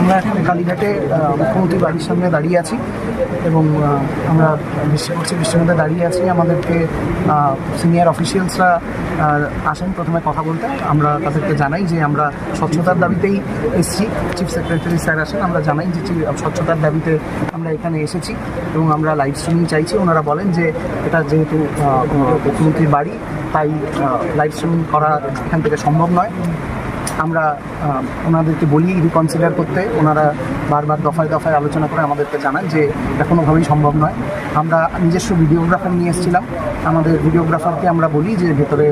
আমরা এখন কালীঘাটে আহ, মুখ্যমন্ত্রীর বাড়ির সামনে দাঁড়িয়ে আছি এবং আমরা পড়ছে বৃষ্টির দাঁড়িয়ে আছি। আমাদেরকে সিনিয়র অফিসিয়ালসরা আসেন প্রথমে কথা বলতে। আমরা তাদেরকে জানাই যে আমরা স্বচ্ছতার দাবিতেই এসেছি। চিফ সেক্রেটারি স্যার আসেন আমরা জানাই যে স্বচ্ছতার দাবিতে আমরা এখানে এসেছি এবং আমরা লাইভ স্ট্রিমিং চাইছি। ওনারা বলেন যে এটা যেহেতু মুখ্যমন্ত্রীর বাড়ি তাই লাইভ স্ট্রিমিং করা এখান থেকে সম্ভব নয়। আমরা ওনাদেরকে বলি রিকনসিডার করতে। ওনারা বারবার দফায় দফায় আলোচনা করে আমাদেরকে জানান যে এটা কোনোভাবেই সম্ভব নয়। আমরা নিজস্ব ভিডিওগ্রাফার নিয়ে এসেছিলাম। আমাদের ভিডিওগ্রাফারকে আমরা বলি যে ভেতরে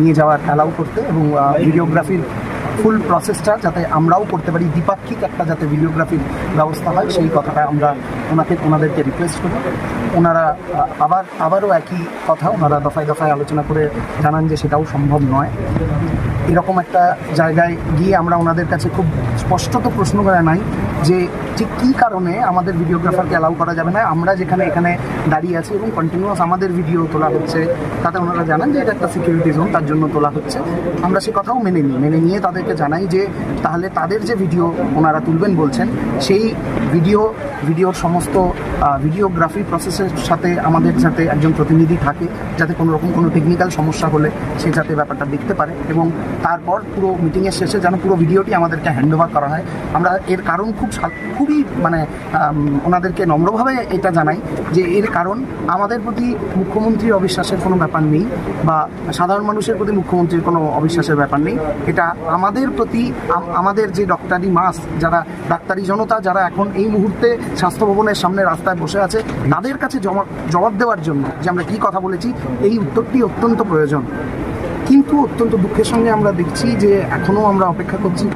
নিয়ে যাওয়ার অ্যালাউ করতে এবং ভিডিওগ্রাফির ফুল প্রসেসটা যাতে আমরাও করতে পারি, দ্বিপাক্ষিক একটা যাতে ভিডিওগ্রাফির ব্যবস্থা হয়, সেই কথাটা আমরা ওনাকে, ওনাদেরকে রিকোয়েস্ট করি ওনারা আবার, আবারও একই কথা, ওনারা দফায় দফায় আলোচনা করে জানান যে সেটাও সম্ভব নয়। এরকম একটা জায়গায় গিয়ে আমরা ওনাদের কাছে খুব স্পষ্টত প্রশ্ন করা নাই যে ঠিক কী কারণে আমাদের ভিডিওগ্রাফারকে অ্যালাউ করা যাবে না। আমরা যেখানে, এখানে দাঁড়িয়ে আছি এবং কন্টিনিউয়াস আমাদের ভিডিও তোলা হচ্ছে, তাতে ওনারা জানান যে এটা একটা সিকিউরিটি জোন তার জন্য তোলা হচ্ছে। আমরা সে কথাও মেনে নিই। মেনে নিয়ে তাদেরকে জানাই যে তাহলে তাদের যে ভিডিও ওনারা তুলবেন বলছেন, সেই ভিডিও, ভিডিওর সমস্ত ভিডিওগ্রাফি প্রসেসের সাথে আমাদের যাতে একজন প্রতিনিধি থাকে, যাতে কোনো রকম কোনো টেকনিক্যাল সমস্যা হলে সে যাতে ব্যাপারটা দেখতে পারে এবং তারপর পুরো মিটিংয়ের শেষে যেন পুরো ভিডিওটি আমাদেরকে হ্যান্ড ওভার করা হয়। আমরা এর কারণ খুব খুবই মানে ওনাদেরকে নম্রভাবে এটা জানাই যে এর কারণ আমাদের প্রতি মুখ্যমন্ত্রীর অবিশ্বাসের কোনো ব্যাপার নেই বা সাধারণ মানুষের প্রতি মুখ্যমন্ত্রীর কোনো অবিশ্বাসের ব্যাপার নেই। এটা আমাদের প্রতি আমাদের যে ডক্টরি মাস যারা ডাক্তারি জনতা যারা এখন এই মুহূর্তে স্বাস্থ্য ভবনের সামনে রাস্তায় বসে আছে তাদের কাছে জবাব দেওয়ার জন্য যে আমরা কী কথা বলেছি এই উত্তরটি অত্যন্ত প্রয়োজন। কিন্তু অত্যন্ত দুঃখের সঙ্গে আমরা দেখছি যে এখনও আমরা অপেক্ষা করছি।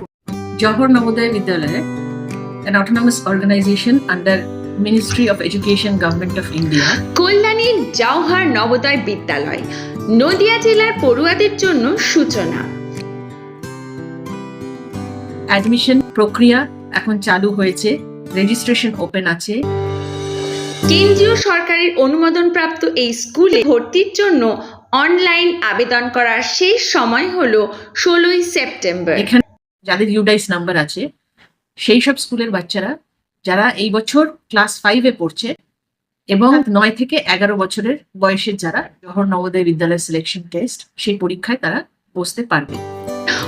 Johor Navodaya Vidyalaya, an autonomous organization under Ministry of Education, Government of India, কল্যাণীর Jawahar Navodaya বিদ্যালয় নদিয়া জেলার পড়ুয়াদের জন্য সূচনা। অ্যাডমিশন প্রক্রিয়া এখন চালু হয়েছে রেজিস্ট্রেশন ওপেন আছে। কেন্দ্রীয় সরকারের অনুমোদনপ্রাপ্ত এই স্কুলে ভর্তির জন্য অনলাইন আবেদন করার শেষ সময় হলো ষোলোই সেপ্টেম্বর। এখানে যাদের ইউডাইস নাম্বার আছে সেই সব স্কুলের বাচ্চারা যারা এই বছর ক্লাস ফাইভে পড়ছে এবং নয় থেকে এগারো বছরের বয়সের যারা জহর নবোদয় বিদ্যালয় সিলেকশন টেস্ট সেই পরীক্ষায় তারা বসতে পারবে।